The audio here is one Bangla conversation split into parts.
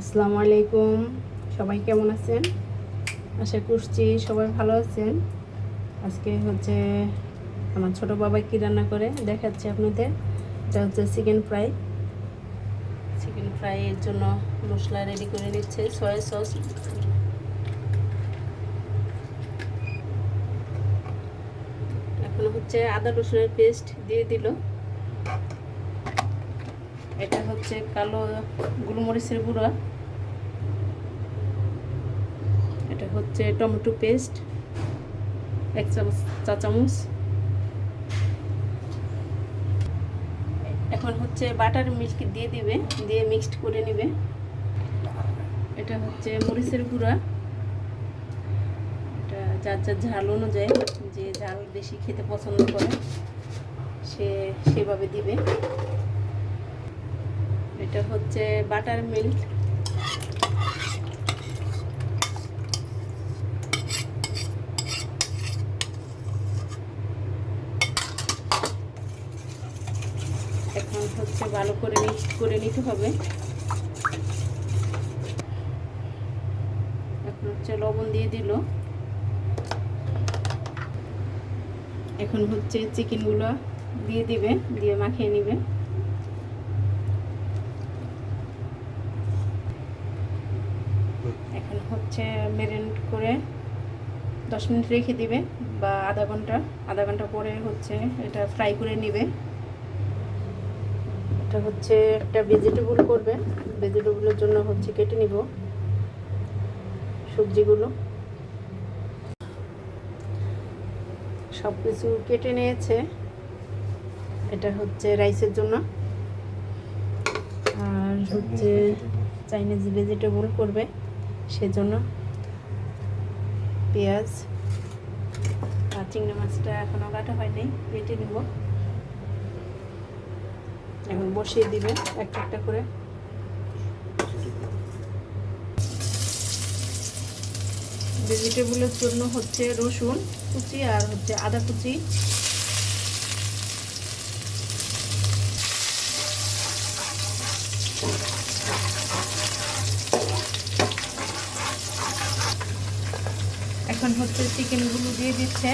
আসসালামু আলাইকুম। সবাই কেমন আছেন? আশা করছি সবাই ভালো আছেন। আজকে হচ্ছে আমার ছোট বাবা কি রান্না করে দেখাচ্ছি আপনাদের। এটা হচ্ছে চিকেন ফ্রাই। চিকেন ফ্রাইয়ের জন্য মশলা রেডি করে নিচ্ছে সয়া সস এখন হচ্ছে আদা রসুনের পেস্ট দিয়ে দিল। এটা হচ্ছে কালো গোলমরিচের গুঁড়া। এটা হচ্ছে টমেটো পেস্ট, এক চামচ, চা চামচ। এখন হচ্ছে বাটার মিল্ক দিয়ে দিবে, দিয়ে মিক্সড করে নিবে। এটা হচ্ছে মরিচের গুঁড়া। এটা যার যার ঝাল অনুযায়ী যে ঝাল বেশি খেতে পছন্দ করে, সে সেভাবে দিবে। এটা হচ্ছে বাটার মিল্ক। এখন হচ্ছে ভালো করে মিক্স করে নিতে হবে। এখন হচ্ছে লবণ দিয়ে দিল। এখন হচ্ছে চিকেনগুলো দিয়ে দিবে, দিয়ে মাখিয়ে নিবে। এখন হচ্ছে মেরিনেট করে দশ মিনিট রেখে দিবে বা আধা ঘণ্টা। আধা ঘণ্টা পরে হচ্ছে এটা ফ্রাই করে নিবে। এটা হচ্ছে একটা ভেজিটেবল করবে। ভেজিটেবলের জন্য হচ্ছে কেটে নিব সবজিগুলো। সব কিছু কেটে নিয়েছে। এটা হচ্ছে রাইসের জন্য। আর হচ্ছে চাইনিজ ভেজিটেবল করবে। সেজন্য পেঁয়াজ আর চিংড়ি মাছটা এখনও কাটা হয়নি কেটে নিব। এখন বসিয়ে দিবে একটা একটা করে। ভেজিটেবলের জন্য হচ্ছে রসুন কুচি আর হচ্ছে আদা কুচি এখন হচ্ছে চিকেনগুলো দিয়ে দিচ্ছে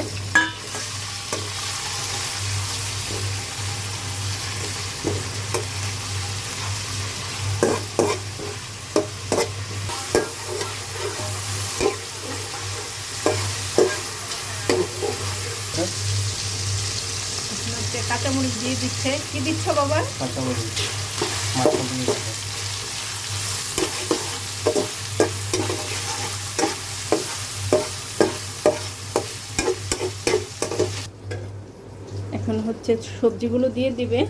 এখন হচ্ছে কাঁচামরিচ দিয়ে দিচ্ছে। কি দিচ্ছ বাবা? কাঁচামরিচ মাছটা দিয়ে দেবো এখন হচ্ছে সবজিগুলো দিয়ে দিবে।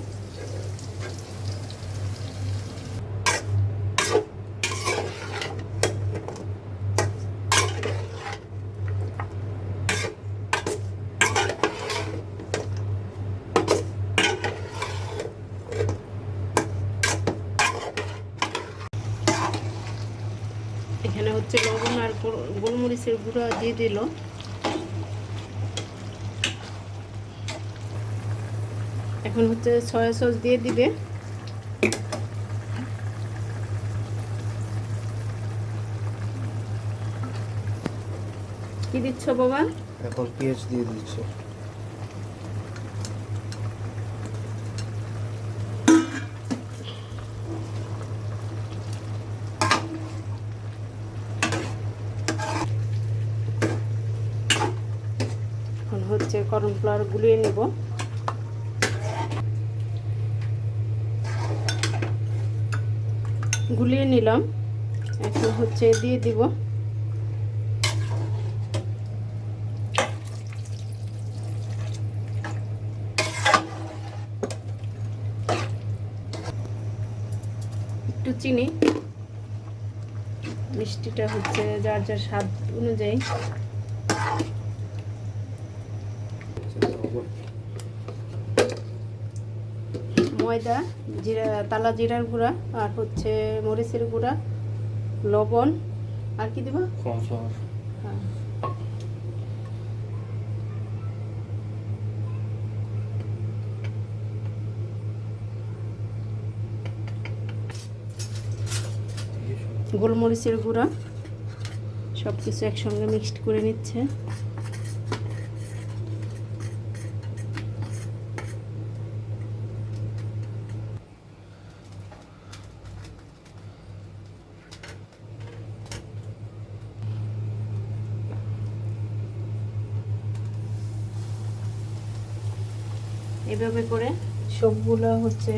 এখানে হচ্ছে লবণ আর গোলমরিচের গুঁড়া দিয়ে দিল। এখন হচ্ছে সয়া সস দিয়ে দিবে। কি দিচ্ছ বাবা এখন পেঁয়াজ দিয়ে দিচ্ছ। এখন হচ্ছে কর্নফ্লাওয়ার গুলিয়ে নিব। গুলিয়ে নিলাম। এখন হচ্ছে দিয়ে দিব। একটু চিনি। মিষ্টিটা হচ্ছে যার যার স্বাদ অনুযায়ী। ময়দা জিরা তালা জিরার গুঁড়া আর হচ্ছে মরিচের গুঁড়া লবণ। আর কি দেবা? হ্যাঁ। গোলমরিচের গুঁড়া সব কিছু একসঙ্গে মিক্সড করে নিচ্ছে। এভাবে করে সবগুলো হচ্ছে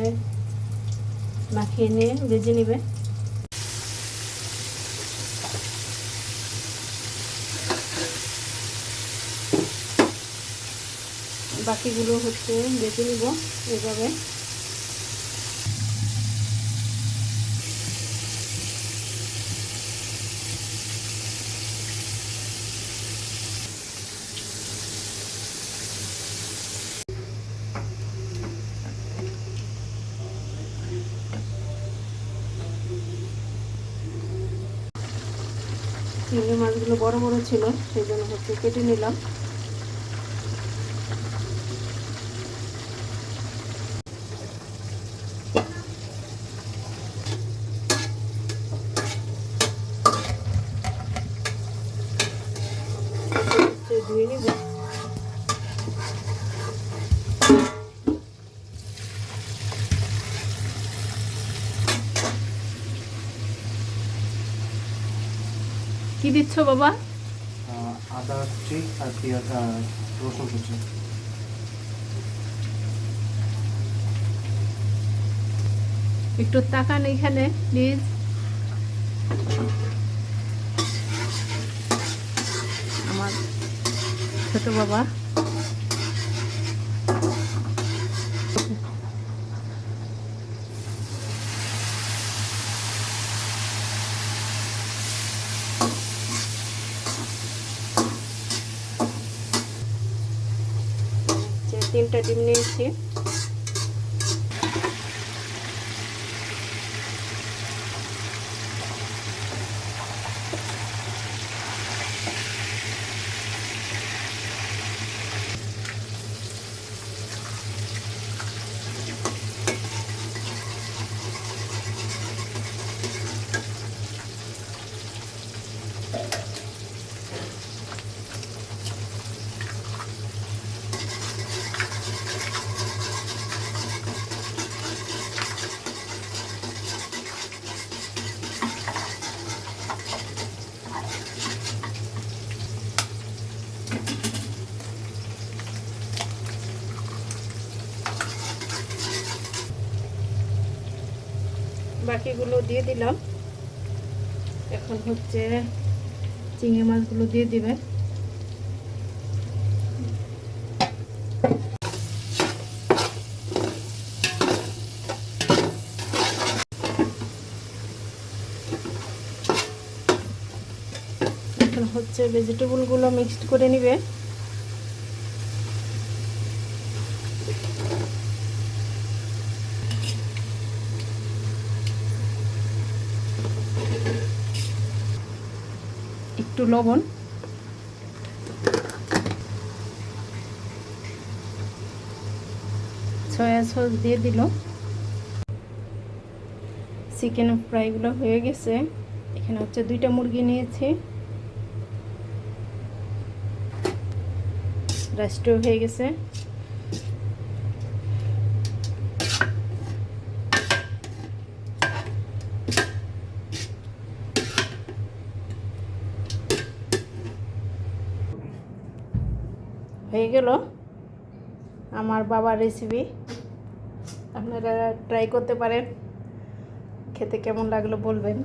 মাখিয়ে নিয়ে ভেজে নিবে। বাকিগুলো হচ্ছে বেঁচে নিব এভাবে। চিংড়ি মাছগুলো বড় বড় ছিল সেই জন্য হচ্ছে কেটে নিলাম হচ্ছে ধুয়ে নিব কি দিচ্ছ বাবা? আদা কুচি আর পেঁয়াজ রসুন কুচি। একটু তাকান এখানে প্লিজ। আমার ছোট বাবা। তিনটা ডিম নিয়েছি। বাকিগুলো দিয়ে দিলাম। এখন হচ্ছে চিংড়ি মাছগুলো দিয়ে দিবে। এখন হচ্ছে ভেজিটেবলগুলো মিক্সড করে নিবে। একটু লবণ। সয়া সস দিয়ে দিল চিকেন ফ্রাইগুলো হয়ে গেছে। এখানে হচ্ছে দুইটা মুরগি নিয়েছি। রাইসটাও হয়ে গেছে। হয়ে গেল আমার বাবার রেসিপি আপনারা ট্রাই করতে পারেন। খেতে কেমন লাগল বলবেন।